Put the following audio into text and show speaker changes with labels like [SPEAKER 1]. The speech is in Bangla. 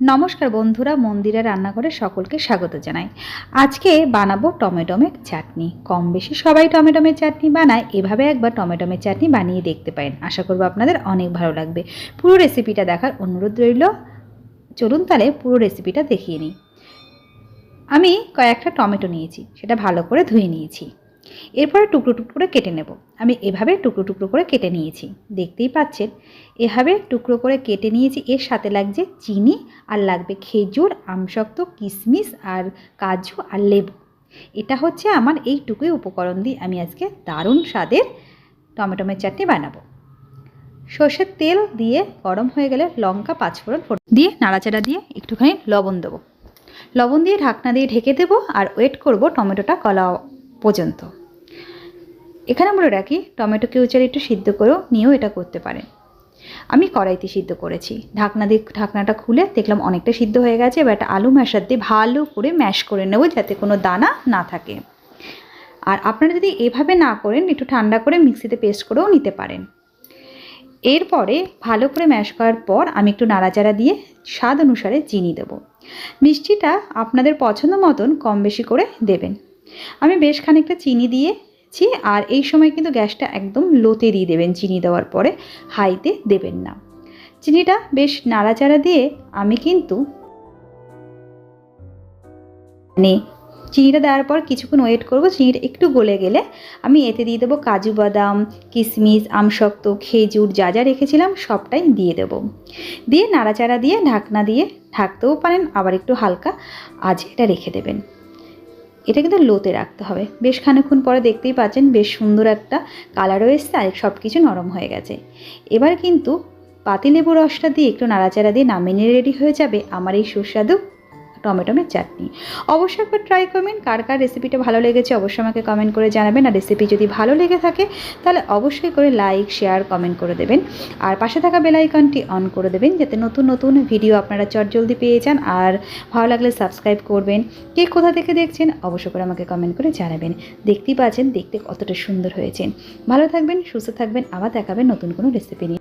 [SPEAKER 1] নমস্কার বন্ধুরা, মন্দিরা রান্নাঘরে সকলকে স্বাগত জানাই। আজকে বানাবো টমেটোমের চাটনি। কম বেশি সবাই টমেটোমের চাটনি বানায়, এভাবে একবার টমেটোমের চাটনি বানিয়ে দেখতে পারেন। আশা করব আপনাদের অনেক ভালো লাগবে। পুরো রেসিপিটা দেখার অনুরোধ রইল। চলুন তাহলে পুরো রেসিপিটা দেখিয়ে নিই। আমি কয়েকটা টমেটো নিয়েছি, সেটা ভালো করে ধুয়ে নিয়েছি। এরপরে টুকরো টুকরো করে কেটে নেব। আমি এভাবে টুকরো টুকরো করে কেটে নিয়েছি। দেখতেই পাচ্ছেন, এভাবে টুকরো করে কেটে নিয়েছি। এর সাথে লাগছে চিনি আর লাগবে খেজুর, আমশক্ত কিশমিশ আর কাজু আর লেবু। এটা হচ্ছে আমার এইটুকুই উপকরণ দিয়ে আমি আজকে দারুণ স্বাদের টমেটোমের চাটনি বানাবো। সর্ষের তেল দিয়ে গরম হয়ে গেলে লঙ্কা, পাঁচফোড়ন ফোড়ন দিয়ে নাড়াচাড়া দিয়ে একটুখানি লবণ দেবো। লবণ দিয়ে ঢাকনা দিয়ে ঢেকে দেবো আর ওয়েট করব টমেটোটা কলা পর্যন্ত। এখানে বলে রাখি, টমেটো কেউচার একটু সিদ্ধ করেও নিয়েও এটা করতে পারেন। আমি কড়াইতে সিদ্ধ করেছি। ঢাকনা দিয়ে, ঢাকনাটা খুলে দেখলাম অনেকটা সিদ্ধ হয়ে গেছে, এবার একটা আলু ম্যাশার দিয়ে ভালো করে ম্যাশ করে নেব যাতে কোনো দানা না থাকে। আর আপনারা যদি এভাবে না করেন, একটু ঠান্ডা করে মিক্সিতে পেস্ট করেও নিতে পারেন। এরপরে ভালো করে ম্যাশ করার পর আমি একটু নাড়াচাড়া দিয়ে স্বাদ অনুসারে চিনি দেবো। মিষ্টিটা আপনাদের পছন্দ মতন কম বেশি করে দেবেন। আমি বেশ খানিকটা চিনি দিয়েছি আর এই সময় কিন্তু গ্যাসটা একদম লোতে দিয়ে দেবেন, চিনি দেওয়ার পরে হাইতে দেবেন না। চিনিটা বেশ নাড়াচাড়া দিয়ে আমি কিন্তু মানে চিনিটা দেওয়ার পর কিছুক্ষণ ওয়েট করব। চিনিটা একটু গলে গেলে আমি এতে দিয়ে দেবো কাজু বাদাম কিশমিশ আমশক্ত, খেজুর যা যা রেখেছিলাম সবটাই দিয়ে দেবো। দিয়ে নাড়াচাড়া দিয়ে, ঢাকনা দিয়ে ঢাকতেও পারেন, আবার একটু হালকা আজ এটা রেখে দেবেন। এটা কিন্তু লোতে রাখতে হবে। বেশ খানিক্ষণ পরে দেখতেই পাচ্ছেন বেশ সুন্দর একটা কালারও এসছে আর সব কিছু নরম হয়ে গেছে। এবার কিন্তু পাতিলেবু রসটা দিয়ে একটু নাড়াচাড়া দিয়ে নামিয়ে রেডি হয়ে যাবে। আমার এই সুস্বাদু টমেটোমের চাটনি। অবশ্যই একবার ট্রাই করবেন কার কার রেসিপিটা ভালো লেগেছে অবশ্যই আমাকে কমেন্ট করে জানাবেন। আর রেসিপি যদি ভালো লেগে থাকে, তাহলে অবশ্যই করে লাইক শেয়ার কমেন্ট করে দেবেন। আর পাশে থাকা বেল আইকনটি অন করে দেবেন, যাতে নতুন নতুন ভিডিও আপনারা চটজলদি পেয়ে যান। আর ভালো লাগলে সাবস্ক্রাইব করবেন। কে কোথা থেকে দেখছেন, অবশ্যই করে আমাকে কমেন্ট করে জানাবেন। দেখতেই পাচ্ছেন, দেখতে কতটা সুন্দর হয়েছেন ভালো থাকবেন, সুস্থ থাকবেন, আবার দেখাবেন নতুন কোনো রেসিপি নিয়ে।